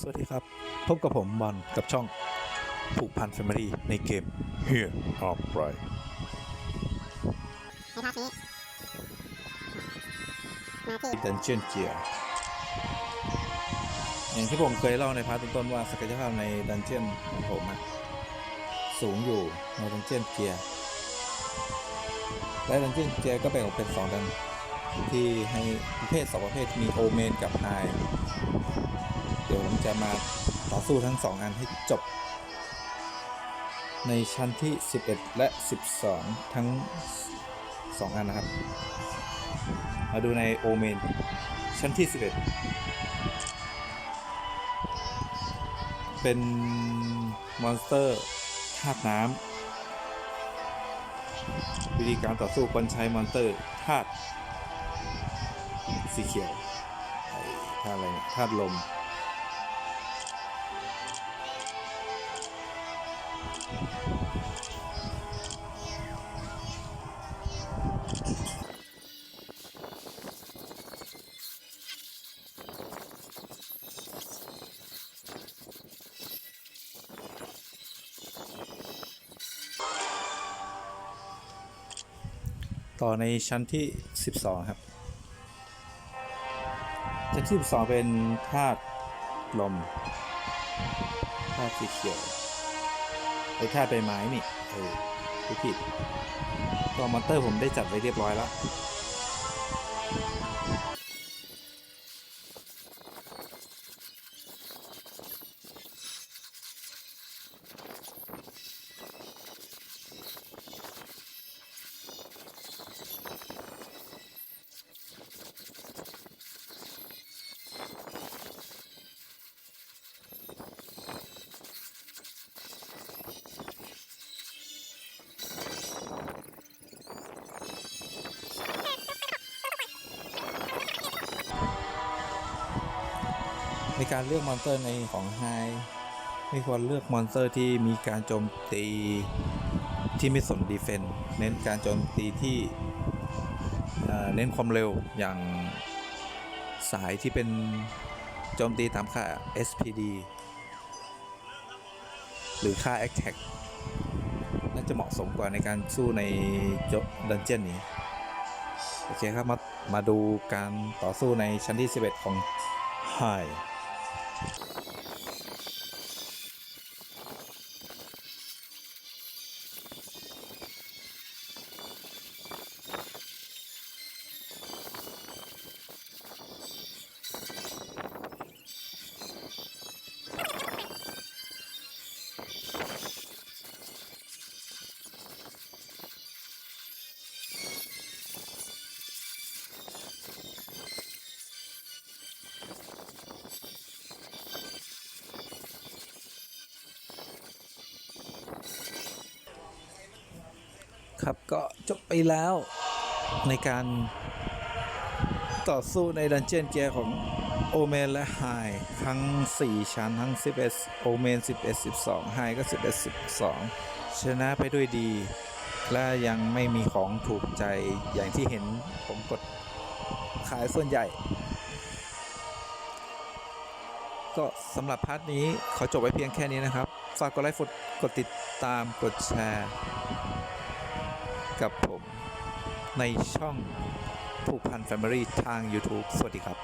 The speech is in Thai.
สวัสดีครับ พบกับผมบอลกับช่องผูกพันแฟมิลี่ในเกม Here of Right ในพาร์ทนี้มาที่ Dungeon Gear อย่างที่ผมเคยเล่าในพาร์ทต้นๆว่าศักยภาพในดันเจียนของผมอะสูงอยู่ในดันเจียนเกียร์และดันเจียนเกียร์ก็แบ่งออกเป็นสองดันที่ให้ประเภทสองประเภทมีโอเมนกับไฮเดี๋ยวผมจะมาต่อสู้ทั้งสองอันให้จบ ในชั้นที่ 11 และ 12 ทั้ง 2 อันนะครับ มาดูในโอเมน ชั้นที่ 11 เป็นมอนสเตอร์ธาตุน้ำวิธีการต่อสู้ควรใช้มอนสเตอร์ธาตุสีเขียวธาตุอะไรธาตุลม ต่อในชั้นที่ 12 ครับ ชั้นที่ 12 เป็นธาตุลมธาตุสีเขียว ไอ้ธาตุใบไม้นี่เออผู้ผิดก็มอนเตอร์ผมได้จัดไว้เรียบร้อยแล้ว ในการเลือกมอนสเตอร์ในของไฮไม่ควรเลือกมอนสเตอร์ที่มีการโจมตีที่ไม่สนดีเฟนต์เน้นการโจมตีที่เน้นความเร็วอย่างสายที่เป็นโจมตีตามค่า SPD หรือค่า Attack น่าจะเหมาะสมกว่าในการสู้ในดันเจียนนี้ โอเคครับ มามาดูการต่อสู้ในชั้นที่ 11 ของ ครับ ก็จบไปแล้วในการต่อสู้ในดันเจียนเกียร์ของโอเมนและไฮทั้ง 4 ชั้นทั้ง 11 โอเมน 11 12 ไฮก็ 11 12 ชนะไปด้วยดี และยังไม่มีของถูกใจอย่างที่เห็นผมกดขายส่วนใหญ่ ก็สำหรับพาร์ทนี้ขอจบไว้เพียงแค่นี้นะครับ ฝากกดไลค์กดกดติดตามกดแชร์ กับผมในช่องผูกพันแฟมิลี่ทาง YouTube สวัสดีครับ